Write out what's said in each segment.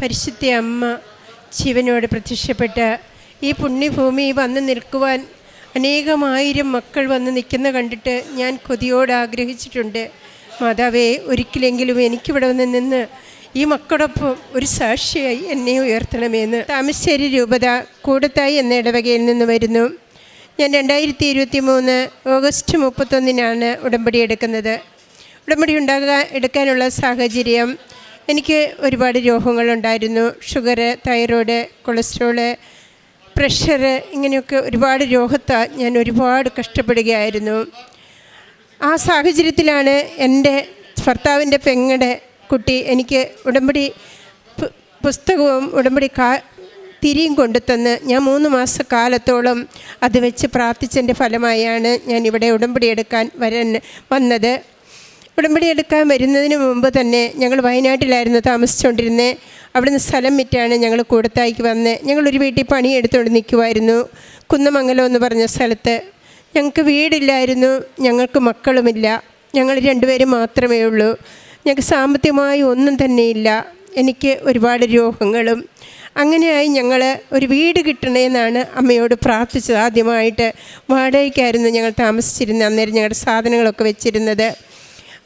പരിശുദ്ധ അമ്മ ജീവനോട് പ്രത്യക്ഷപ്പെട്ട് ഈ പുണ്യഭൂമി വന്ന് നിൽക്കുവാൻ അനേകമായിരം മക്കൾ വന്ന് നിൽക്കുന്ന കണ്ടിട്ട് ഞാൻ കൊതിയോട് ആഗ്രഹിച്ചിട്ടുണ്ട്. മാതാവേ ഒരിക്കലെങ്കിലും എനിക്കിവിടെ വന്ന് നിന്ന് ഈ മക്കളൊപ്പം ഒരു സാക്ഷിയായി എന്നെ ഉയർത്തണമെന്ന് താമശ്ശേരി രൂപത കൂടത്തായി എന്ന ഇടവകയിൽ നിന്ന് വരുന്നു. ഞാൻ രണ്ടായിരത്തി ഇരുപത്തി മൂന്ന് ഓഗസ്റ്റ് മുപ്പത്തൊന്നിനാണ് ഉടമ്പടി എടുക്കുന്നത്. ഉടമ്പടി ഉണ്ടാകാൻ എടുക്കാനുള്ള സാഹചര്യം എനിക്ക് ഒരുപാട് രോഗങ്ങളുണ്ടായിരുന്നു. ഷുഗർ തൈറോയ്ഡ് കൊളസ്ട്രോൾ പ്രഷർ ഇങ്ങനെയൊക്കെ ഒരുപാട് രോഗത്താൽ ഞാൻ ഒരുപാട് കഷ്ടപ്പെടുകയായിരുന്നു. ആ സാഹചര്യത്തിലാണ് എന്റെ ഭർത്താവിന്റെ പെങ്ങളുടെ കുട്ടി എനിക്ക് ഉടമ്പടി പുസ്തകവും ഉടമ്പടി കാ തിരിയും കൊണ്ടുതന്ന് ഞാൻ മൂന്ന് മാസക്കാലത്തോളം അത് വെച്ച് പ്രാർത്ഥിച്ചതിന്റെ ഫലമായാണ് ഞാൻ ഇവിടെ ഉടമ്പടി എടുക്കാൻ വരാൻ വന്നത്. ഉടമ്പടി എടുക്കാൻ വരുന്നതിന് മുമ്പ് തന്നെ ഞങ്ങൾ വയനാട്ടിലായിരുന്നു താമസിച്ചുകൊണ്ടിരുന്നത് അവിടുന്ന് സ്ഥലം വിറ്റാണ് ഞങ്ങൾ കൂടത്തായിക്ക് വന്ന്. ഞങ്ങളൊരു വീട്ടിൽ പണിയെടുത്തുകൊണ്ട് നിൽക്കുമായിരുന്നു കുന്നമംഗലം എന്ന് പറഞ്ഞ സ്ഥലത്ത്. ഞങ്ങൾക്ക് വീടില്ലായിരുന്നു. ഞങ്ങൾക്ക് മക്കളുമില്ല. ഞങ്ങൾ രണ്ടുപേരും മാത്രമേ ഉള്ളൂ. ഞങ്ങൾക്ക് സാമ്പത്തികമായി ഒന്നും തന്നെയില്ല എനിക്ക് ഒരുപാട് രോഗങ്ങളും. അങ്ങനെയായി ഞങ്ങൾ ഒരു വീട് കിട്ടണമെന്നാണ് അമ്മയോട് പ്രാർത്ഥിച്ചത്. ആദ്യമായിട്ട് വാടകയ്ക്കായിരുന്നു ഞങ്ങൾ താമസിച്ചിരുന്നത്. അന്നേരം ഞങ്ങളുടെ സാധനങ്ങളൊക്കെ വെച്ചിരുന്നത്.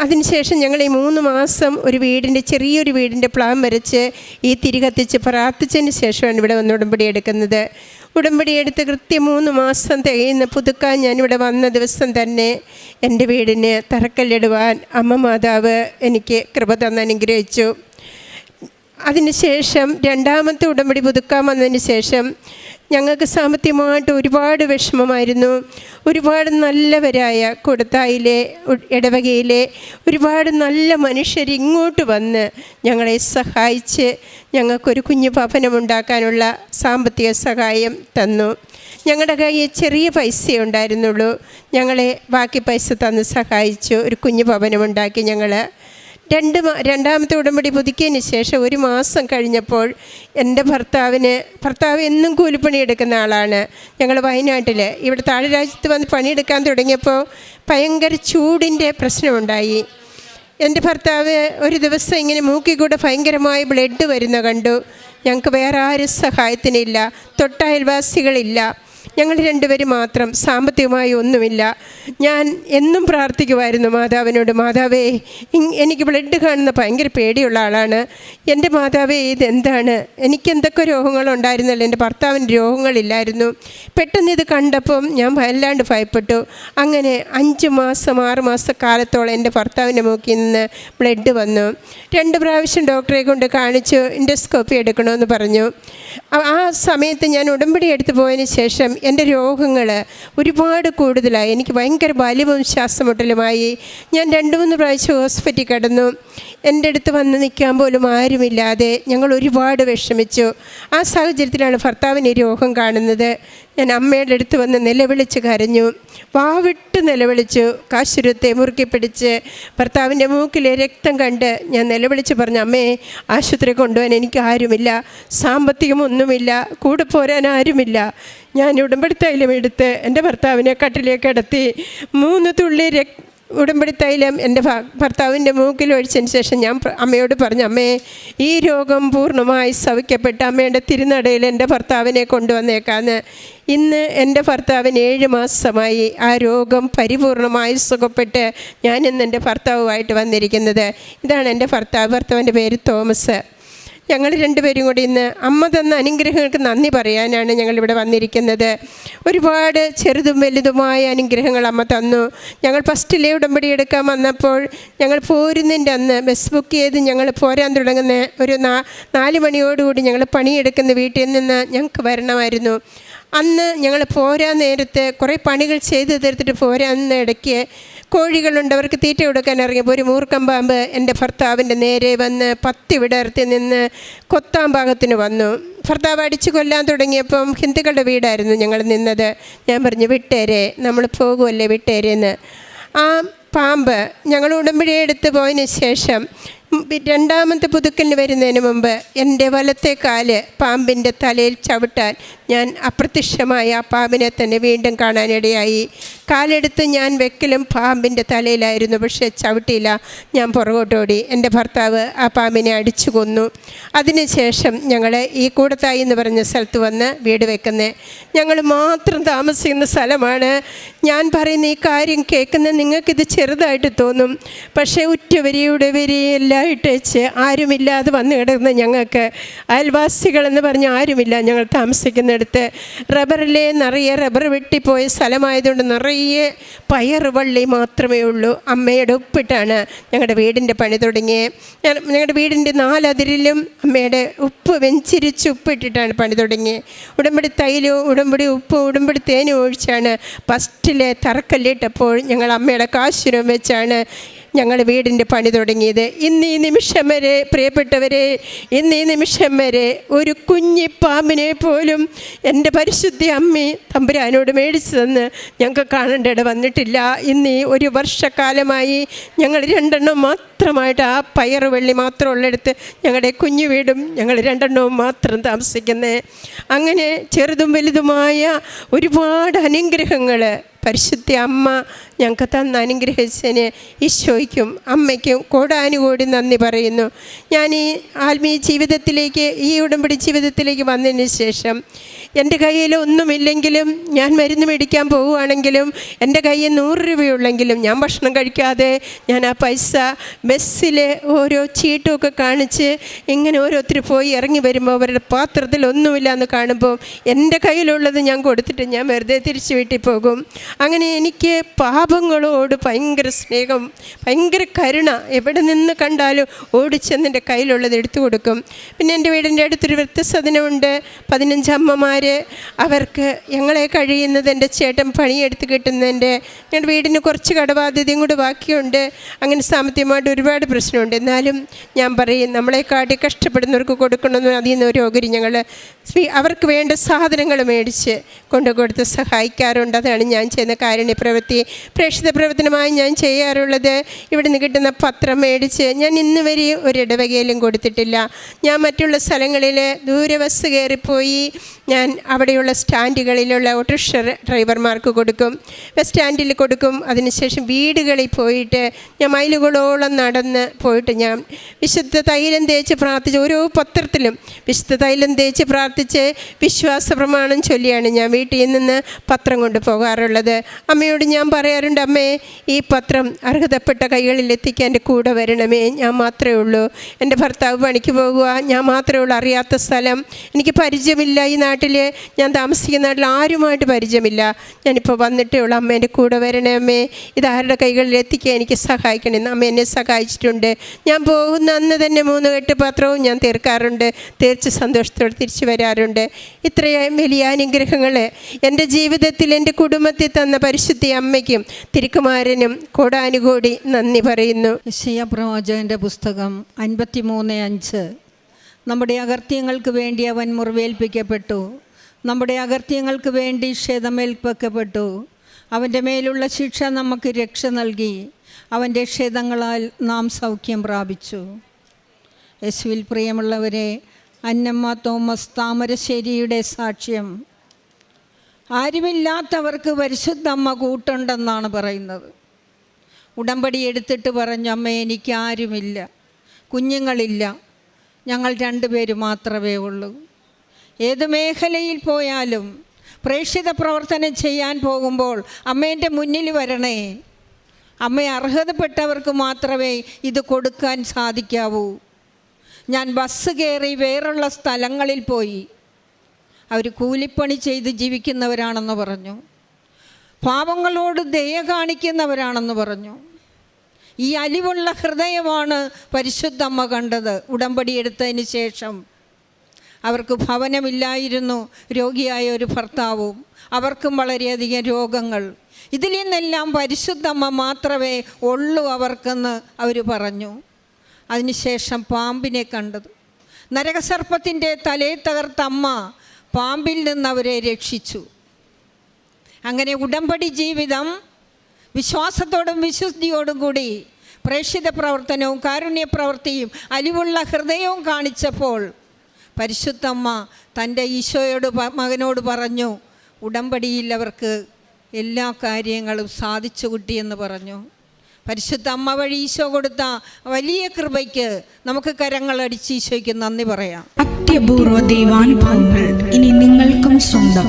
അതിനുശേഷം ഞങ്ങൾ ഈ മൂന്ന് മാസം ഒരു വീടിന്റെ ചെറിയൊരു വീടിന്റെ പ്ലാൻ വരച്ച് ഈ തിരി കത്തിച്ച് പ്രാർത്ഥിച്ചതിന് ശേഷമാണ് ഇവിടെ വന്ന് ഉടമ്പടി എടുക്കുന്നത്. ഉടമ്പടി എടുത്ത് കൃത്യം മൂന്ന് മാസം തികയുന്ന പുതുക്കാൻ ഞാനിവിടെ വന്ന ദിവസം തന്നെ എന്റെ വീടിന് തറക്കല്ലിടുവാൻ അമ്മ മാതാവ് എനിക്ക് കൃപ തന്ന് അനുഗ്രഹിച്ചു. അതിനുശേഷം രണ്ടാമത്തെ ഉടമ്പടി പുതുക്കാൻ വന്നതിന് ശേഷം ഞങ്ങൾക്ക് സാമ്പത്തികമായിട്ട് ഒരുപാട് വിഷമമായിരുന്നു. ഒരുപാട് നല്ലവരായ കൊടുത്തായിലെ ഇടവകയിലെ ഒരുപാട് നല്ല മനുഷ്യർ ഇങ്ങോട്ട് വന്ന് ഞങ്ങളെ സഹായിച്ച് ഞങ്ങൾക്കൊരു കുഞ്ഞു ഭവനമുണ്ടാക്കാനുള്ള സാമ്പത്തിക സഹായം തന്നു. ഞങ്ങളുടെ കയ്യിൽ ചെറിയ പൈസയേ ഉണ്ടായിരുന്നുള്ളൂ. ഞങ്ങളെ ബാക്കി പൈസ തന്ന് സഹായിച്ചു. ഒരു കുഞ്ഞു ഭവനമുണ്ടാക്കി ഞങ്ങൾ രണ്ട് രണ്ടാമത്തെ ഉടമ്പടി പുതുക്കിയതിന് ശേഷം ഒരു മാസം കഴിഞ്ഞപ്പോൾ എന്റെ ഭർത്താവിന് ഭർത്താവ് എന്നും കൂലിപ്പണി എടുക്കുന്ന ആളാണ്. ഞങ്ങൾ വയനാട്ടിൽ ഇവിടെ താഴെ രാജ്യത്ത് വന്ന് പണിയെടുക്കാൻ തുടങ്ങിയപ്പോൾ ഭയങ്കര ചൂടിന്റെ പ്രശ്നമുണ്ടായി. എന്റെ ഭർത്താവ് ഒരു ദിവസം ഇങ്ങനെ മൂക്കിക്കൂടെ ഭയങ്കരമായ ബ്ലഡ് വരുന്ന കണ്ടു. ഞങ്ങൾക്ക് വേറെ ആരും സഹായത്തിനില്ല. തൊട്ടയൽവാസികളില്ല ഞങ്ങൾ രണ്ടുപേരും മാത്രം സാമ്പത്തികമായി ഒന്നുമില്ല. ഞാൻ എന്നും പ്രാർത്ഥിക്കുമായിരുന്നു മാതാവിനോട് മാതാവേ എനിക്ക് ബ്ലഡ് കാണുന്ന ഭയങ്കര പേടിയുള്ള ആളാണ്. എന്റെ മാതാവേ ഇതെന്താണ്? എനിക്ക് എന്തൊക്കെ രോഗങ്ങളുണ്ടായിരുന്നല്ലോ? എന്റെ ഭർത്താവിന് രോഗങ്ങളില്ലായിരുന്നു. പെട്ടെന്ന് ഇത് കണ്ടപ്പം ഞാൻ വല്ലാണ്ട് ഭയപ്പെട്ടു. അങ്ങനെ അഞ്ച് മാസം ആറ് മാസക്കാലത്തോളം എന്റെ ഭർത്താവിന്റെ മൂക്കിൽ നിന്ന് ബ്ലഡ് വന്നു. രണ്ട് പ്രാവശ്യം ഡോക്ടറെ കൊണ്ട് കാണിച്ചു ഇൻഡോസ്കോപ്പി എടുക്കണമെന്ന് പറഞ്ഞു. ആ- ആ സമയത്ത് ഞാൻ ഉടമ്പടി എടുത്തു പോയതിന് ശേഷം എന്റെ രോഗങ്ങൾ ഒരുപാട് കൂടുതലായി. എനിക്ക് ഭയങ്കര വലിവും ശ്വാസമുട്ടലുമായി. ഞാൻ രണ്ട് മൂന്ന് പ്രാവശ്യം ഹോസ്പിറ്റലിൽ കിടന്നു. എന്റെ അടുത്ത് വന്ന് നിൽക്കാൻ പോലും ആരുമില്ലാതെ ഞങ്ങൾ ഒരുപാട് വിഷമിച്ചു. ആ സാഹചര്യത്തിലാണ് ഭർത്താവിന് രോഗം കാണുന്നത്. ഞാൻ അമ്മയുടെ അടുത്ത് വന്ന് നിലവിളിച്ച് കരഞ്ഞു. വാവിട്ട് നിലവിളിച്ചു. കാശുരത്തെ മുറുക്കി പിടിച്ച് ഭർത്താവിന്റെ മൂക്കിലെ രക്തം കണ്ട് ഞാൻ നിലവിളിച്ച് പറഞ്ഞു അമ്മേ ആശുപത്രി കൊണ്ടുപോകാൻ എനിക്ക് ആരുമില്ല. സാമ്പത്തികമൊന്നുമില്ല കൂടെ പോരാൻ ആരുമില്ല. ഞാൻ ഉടമ്പടി തൈലം എടുത്ത് എന്റെ ഭർത്താവിനെ കട്ടിലേക്ക് കിടത്തി മൂന്ന് തുള്ളി രക് ഉടമ്പടി തൈലം എന്റെ ഭർത്താവിന്റെ മൂക്കിൽ ഒഴിച്ചതിന് ശേഷം ഞാൻ അമ്മയോട് പറഞ്ഞു അമ്മേ ഈ രോഗം പൂർണമായി സവിക്കപ്പെട്ട് അമ്മയുടെ തിരുനടയിൽ എന്റെ ഭർത്താവിനെ കൊണ്ടുവന്നേക്കാന്ന്. ഇന്ന് എന്റെ ഭർത്താവിന് ഏഴ് മാസമായി ആ രോഗം പരിപൂർണമായി സുഖപ്പെട്ട് ഞാൻ ഇന്ന് എന്റെ ഭർത്താവുമായിട്ട് വന്നിരിക്കുന്നത്. ഇതാണ് എന്റെ ഭർത്താവ് ഭർത്താവിന്റെ പേര് തോമസ്. ഞങ്ങൾ രണ്ടുപേരും കൂടി ഇന്ന് അമ്മ തന്ന അനുഗ്രഹങ്ങൾക്ക് നന്ദി പറയാനാണ് ഞങ്ങളിവിടെ വന്നിരിക്കുന്നത്. ഒരുപാട് ചെറുതും വലുതുമായ അനുഗ്രഹങ്ങൾ അമ്മ തന്നു. ഞങ്ങൾ ഫസ്റ്റിലെ ഉടമ്പടി എടുക്കാൻ വന്നപ്പോൾ ഞങ്ങൾ പോരുന്നതിന്റെ അന്ന് ബസ് ബുക്ക് ചെയ്ത് ഞങ്ങൾ പോരാൻ തുടങ്ങുന്ന ഒരു നാ നാല് മണിയോടുകൂടി ഞങ്ങൾ പണിയെടുക്കുന്ന വീട്ടിൽ നിന്ന് ഞങ്ങൾക്ക് വരണമായിരുന്നു. അന്ന് ഞങ്ങൾ പോരാൻ നേരത്ത് കുറേ പണികൾ ചെയ്ത് തീർത്തിട്ട് പോരാൻ ഇടയ്ക്ക് കോഴികളുണ്ട്. അവർക്ക് തീറ്റ കൊടുക്കാൻ ഇറങ്ങിയപ്പോൾ ഒരു മൂർക്കം പാമ്പ് എന്റെ ഭർത്താവിന്റെ നേരെ വന്ന് പത്തി വിടർത്തി നിന്ന് കൊത്താം ഭാഗത്തിന് വന്നു. ഭർത്താവ് അടിച്ചു കൊല്ലാൻ തുടങ്ങിയപ്പം ഹിന്ദുക്കളുടെ വീടായിരുന്നു ഞങ്ങൾ നിന്നത്. ഞാൻ പറഞ്ഞു വിട്ടേരെ നമ്മൾ പോകുമല്ലേ വിട്ടേരെന്ന്. ആ പാമ്പ് ഞങ്ങൾ ഉടമ്പടി എടുത്ത് പോയതിന് ശേഷം രണ്ടാമത്തെ പുതുക്കലിന് വരുന്നതിന് മുമ്പ് എന്റെ വലത്തെ കാൽ പാമ്പിന്റെ തലയിൽ ചവിട്ടാൻ ഞാൻ അപ്രത്യക്ഷമായ ആ പാമ്പിനെ തന്നെ വീണ്ടും കാണാനിടയായി. കാലെടുത്ത് ഞാൻ വെക്കലും പാമ്പിന്റെ തലയിലായിരുന്നു പക്ഷേ ചവിട്ടിയില്ല. ഞാൻ പുറകോട്ടോടി എന്റെ ഭർത്താവ് ആ പാമ്പിനെ അടിച്ചു കൊന്നു. അതിനുശേഷം ഞങ്ങൾ ഈ കൂടത്തായി എന്ന് പറഞ്ഞ സ്ഥലത്ത് വന്ന് വീട് വെക്കുന്നത് ഞങ്ങൾ മാത്രം താമസിക്കുന്ന സ്ഥലമാണ്. ഞാൻ പറയുന്ന ഈ കാര്യം കേൾക്കുന്ന നിങ്ങൾക്കിത് ചെറുതായിട്ട് തോന്നും. പക്ഷേ ഉറ്റവരിയുടെ വരിയെല്ലാം ഇട്ടേച്ച് ആരുമില്ലാതെ വന്ന് കിടക്കുന്ന ഞങ്ങൾക്ക് അയൽവാസികളെന്ന് പറഞ്ഞ് ആരുമില്ല. ഞങ്ങൾ താമസിക്കുന്നിടത്ത് റബ്ബറിലെ നിറയെ റബ്ബർ വെട്ടിപ്പോയ സ്ഥലമായതുകൊണ്ട് നിറയെ പയർ വള്ളി മാത്രമേ ഉള്ളൂ. അമ്മയുടെ ഉപ്പിട്ടാണ് ഞങ്ങളുടെ വീടിന്റെ പണി തുടങ്ങിയത് ഞങ്ങളുടെ വീടിന്റെ നാലതിരിലും അമ്മയുടെ ഉപ്പ് വെഞ്ചിരിച്ച് ഉപ്പിട്ടിട്ടാണ് പണി തുടങ്ങിയത് ഉടമ്പടി തൈലവും ഉടമ്പടി ഉപ്പും ഉടമ്പടി തേനും ഒഴിച്ചാണ് ഫസ്റ്റിലെ തറക്കല്ലിട്ടപ്പോൾ ഞങ്ങൾ അമ്മയുടെ കാശുരം വെച്ചാണ് ഞങ്ങൾ വീടിന്റെ പണി തുടങ്ങിയത്. ഇന്ന് ഈ നിമിഷം വരെ പ്രിയപ്പെട്ടവരെ ഇന്ന് ഈ നിമിഷം വരെ ഒരു കുഞ്ഞി പാമ്പിനെ പോലും എന്റെ പരിശുദ്ധി അമ്മി തമ്പുരാനോട് മേടിച്ചു തന്ന് ഞങ്ങൾക്ക് കാണേണ്ടിട വന്നിട്ടില്ല. ഇന്ന് ഒരു വർഷക്കാലമായി ഞങ്ങൾ രണ്ടെണ്ണം മാത്രമായിട്ട് ആ പയറ് വെള്ളി മാത്രം മാത്രമുള്ളിടത്ത് ഞങ്ങളുടെ കുഞ്ഞു വീടും ഞങ്ങൾ രണ്ടെണ്ണവും മാത്രം താമസിക്കുന്നത് അങ്ങനെ ചെറുതും വലുതുമായ ഒരുപാട് അനുഗ്രഹങ്ങൾ പരിശുദ്ധ അമ്മ ഞങ്ങൾക്ക് തന്ന അനുഗ്രഹിച്ചതിന് ഈശോയ്ക്കും അമ്മയ്ക്കും കോടാനുകോടി നന്ദി പറയുന്നു. ഞാൻ ഈ ആത്മീയ ജീവിതത്തിലേക്ക് ഈ ഉടമ്പടി ജീവിതത്തിലേക്ക് വന്നതിന് ശേഷം എന്റെ കയ്യിൽ ഒന്നുമില്ലെങ്കിലും ഞാൻ മരുന്ന് മേടിക്കാൻ പോവുകയാണെങ്കിലും എന്റെ കയ്യിൽ നൂറ് രൂപയുള്ളെങ്കിലും ഞാൻ ഭക്ഷണം കഴിക്കാതെ ഞാൻ ആ പൈസ ബസ്സിൽ ഓരോ ചീട്ടുമൊക്കെ കാണിച്ച് ഇങ്ങനെ ഓരോരുത്തർ പോയി ഇറങ്ങി വരുമ്പോൾ അവരുടെ പാത്രത്തിൽ ഒന്നുമില്ല എന്ന് കാണുമ്പോൾ എന്റെ കയ്യിലുള്ളത് ഞാൻ കൊടുത്തിട്ട് ഞാൻ വെറുതെ തിരിച്ചു വീട്ടിൽ പോകും. അങ്ങനെ എനിക്ക് പാപങ്ങളോട് ഭയങ്കര സ്നേഹം ഭയങ്കര കരുണ എവിടെ നിന്ന് കണ്ടാലും ഓടിച്ചെന്ന് എന്റെ കയ്യിലുള്ളത് എടുത്തു കൊടുക്കും. പിന്നെ എന്റെ വീടിന്റെ അടുത്തൊരു വൃത്തസദനമുണ്ട് പതിനഞ്ച് അമ്മമാർ അവർക്ക് ഞങ്ങളെ കഴിയുന്നത് എന്റെ ചേട്ടൻ പണിയെടുത്ത് കിട്ടുന്നതിന്റെ ഞങ്ങളുടെ വീടിന് കുറച്ച് കടബാധ്യതയും കൂടി ബാക്കിയുണ്ട്. അങ്ങനെ സാമ്പത്തികമായിട്ട് ഒരുപാട് പ്രശ്നമുണ്ട്. എന്നാലും ഞാൻ പറയും നമ്മളെക്കാട്ടി കഷ്ടപ്പെടുന്നവർക്ക് കൊടുക്കണമെന്ന് അതിൽ നിന്ന് ഒരു ഓഹരി ഞങ്ങൾ സ്വീ- അവർക്ക് വേണ്ട സാധനങ്ങൾ മേടിച്ച് കൊണ്ടു കൊടുത്ത് സഹായിക്കാറുണ്ട്. അതാണ് ഞാൻ ചെയ്യുന്ന കാരുണ്യ പ്രവൃത്തി പ്രേക്ഷിത പ്രവർത്തനമായി ഞാൻ ചെയ്യാറുള്ളത് ഇവിടെ നിന്ന് കിട്ടുന്ന പത്രം മേടിച്ച് ഞാൻ ഇന്ന് വരെ ഒരു ഇടവകയിലും കൊടുത്തിട്ടില്ല. ഞാൻ മറ്റുള്ള സ്ഥലങ്ങളിൽ ദൂരെ ബസ് കയറിപ്പോയി ഞാൻ അവിടെയുള്ള സ്റ്റാൻഡുകളിലുള്ള ഓട്ടോറിക്ഷ ഡ്രൈവർമാർക്ക് കൊടുക്കും. ബസ് സ്റ്റാൻഡിൽ കൊടുക്കും. അതിനുശേഷം വീടുകളിൽ പോയിട്ട് ഞാൻ മൈലുകളോളം നടന്ന് പോയിട്ട് ഞാൻ വിശുദ്ധ തൈലം തേച്ച് പ്രാർത്ഥിച്ച് ഓരോ പത്രത്തിലും വിശുദ്ധ തൈലം തേച്ച് പ്രാർത്ഥിച്ച് വിശ്വാസ പ്രമാണം ചൊല്ലിയാണ് ഞാൻ വീട്ടിൽ നിന്ന് പത്രം കൊണ്ട് പോകാറുള്ളത്. അമ്മയോട് ഞാൻ പറയാറുണ്ട് അമ്മേ ഈ പത്രം അർഹതപ്പെട്ട കൈകളിൽ എത്തിക്കാൻ എന്റെ കൂടെ വരണമേ ഞാൻ മാത്രമേ ഉള്ളൂ. എന്റെ ഭർത്താവ് പണിക്ക് പോകുക ഞാൻ മാത്രമേ ഉള്ളൂ. അറിയാത്ത സ്ഥലം എനിക്ക് പരിചയമില്ല. ഈ നാട്ടിൽ ഞാൻ താമസിക്കുന്ന നാട്ടിൽ ആരുമായിട്ട് പരിചയമില്ല. ഞാനിപ്പോൾ വന്നിട്ടേ ഉള്ളൂ. അമ്മ എന്റെ കൂടെ വരണേ അമ്മേ. ഇതാരുടെ കൈകളിൽ എത്തിക്കാൻ എനിക്ക് സഹായിക്കണേ അമ്മ എന്നെ സഹായിച്ചിട്ടുണ്ട്. ഞാൻ പോകുന്ന അന്ന് തന്നെ മൂന്ന് കെട്ട് പത്രവും ഞാൻ തീർക്കാറുണ്ട്. തീർച്ച സന്തോഷത്തോടെ തിരിച്ചു വരാറുണ്ട് ഇത്രയും വലിയ അനുഗ്രഹങ്ങൾ എന്റെ ജീവിതത്തിൽ എന്റെ കുടുംബത്തിൽ തന്ന പരിശുദ്ധി അമ്മയ്ക്കും തിരുക്കുമാരനും കോടാനുകോടി നന്ദി പറയുന്നു. പ്രവാചകന്റെ പുസ്തകം അൻപത്തി മൂന്ന് അഞ്ച്. നമ്മുടെ അകർത്യങ്ങൾക്ക് വേണ്ടി അവൻ മുറിവേൽപ്പിക്കപ്പെട്ടു. നമ്മുടെ അകർത്യങ്ങൾക്ക് വേണ്ടി ക്ഷേതമേൽപ്പിക്കപ്പെട്ടു. അവന്റെ മേലുള്ള ശിക്ഷ നമുക്ക് രക്ഷ നൽകി. അവന്റെ ക്ഷേതങ്ങളാൽ നാം സൗഖ്യം പ്രാപിച്ചു. യേശുവിൽ പ്രിയമുള്ളവരെ അന്നമ്മ തോമസ് താമരശ്ശേരിയുടെ സാക്ഷ്യം. ആരുമില്ലാത്തവർക്ക് പരിശുദ്ധ അമ്മ കൂട്ടുണ്ടെന്നാണ് പറയുന്നത്. ഉടമ്പടി എടുത്തിട്ട് പറഞ്ഞു അമ്മ എനിക്ക് ആരുമില്ല കുഞ്ഞുങ്ങളില്ല. ഞങ്ങൾ രണ്ടുപേര് മാത്രമേ ഉള്ളൂ. ഏത് മേഖലയിൽ പോയാലും പ്രേക്ഷിത പ്രവർത്തനം ചെയ്യാൻ പോകുമ്പോൾ അമ്മേന്റെ മുന്നിൽ വരണേ. അമ്മയെ അർഹതപ്പെട്ടവർക്ക് മാത്രമേ ഇത് കൊടുക്കാൻ സാധിക്കാവൂ. ഞാൻ ബസ് കയറി വേറുള്ള സ്ഥലങ്ങളിൽ പോയി. അവർ കൂലിപ്പണി ചെയ്ത് ജീവിക്കുന്നവരാണെന്ന് പറഞ്ഞു. പാവങ്ങളോട് ദയ കാണിക്കുന്നവരാണെന്ന് പറഞ്ഞു. ഈ അലിവുള്ള ഹൃദയമാണ് പരിശുദ്ധമ്മ കണ്ടത് ഉടമ്പടി എടുത്തതിന് ശേഷം. അവർക്ക് ഭവനമില്ലായിരുന്നു രോഗിയായ ഒരു ഭർത്താവും. അവർക്കും വളരെയധികം രോഗങ്ങൾ. ഇതിൽ നിന്നെല്ലാം പരിശുദ്ധമ്മ മാത്രമേ ഉള്ളൂ അവർക്കെന്ന് അവർ പറഞ്ഞു. അതിനുശേഷം പാമ്പിനെ കണ്ടത്. നരകസർപ്പത്തിന്റെ തലയെ തകർത്ത അമ്മ പാമ്പിൽ നിന്ന് അവരെ രക്ഷിച്ചു. അങ്ങനെ ഉടമ്പടി ജീവിതം വിശ്വാസത്തോടും വിശുദ്ധിയോടും കൂടി പ്രേക്ഷിത പ്രവർത്തനവും കാരുണ്യ പ്രവൃത്തിയും അലിവുള്ള ഹൃദയവും കാണിച്ചപ്പോൾ പരിശുദ്ധമ്മ തന്റെ ഈശോയോട് മകനോട് പറഞ്ഞു ഉടമ്പടിയിൽ അവർക്ക് എല്ലാ കാര്യങ്ങളും സാധിച്ചു കിട്ടിയെന്ന് പറഞ്ഞു. പരിശുദ്ധ അമ്മ വഴി ഈശോ കൊടുത്ത വലിയ കൃപയ്ക്ക് നമുക്ക് കരങ്ങൾ കരങ്ങളടിച്ച് ഈശോയ്ക്ക് നന്ദി പറയാം. അത്യപൂർവ ദൈവാനുഭവങ്ങൾ ഇനി നിങ്ങൾക്കും സ്വന്തം.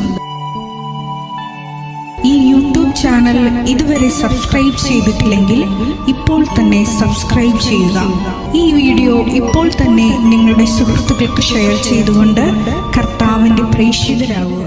ഈ യൂട്യൂബ് ചാനൽ ഇതുവരെ സബ്സ്ക്രൈബ് ചെയ്തിട്ടില്ലെങ്കിൽ ഇപ്പോൾ തന്നെ സബ്സ്ക്രൈബ് ചെയ്യുക. ഈ വീഡിയോ ഇപ്പോൾ തന്നെ നിങ്ങളുടെ സുഹൃത്തുക്കൾക്ക് ഷെയർ ചെയ്തുകൊണ്ട് കർത്താവിന്റെ പ്രേക്ഷിതരാകുക.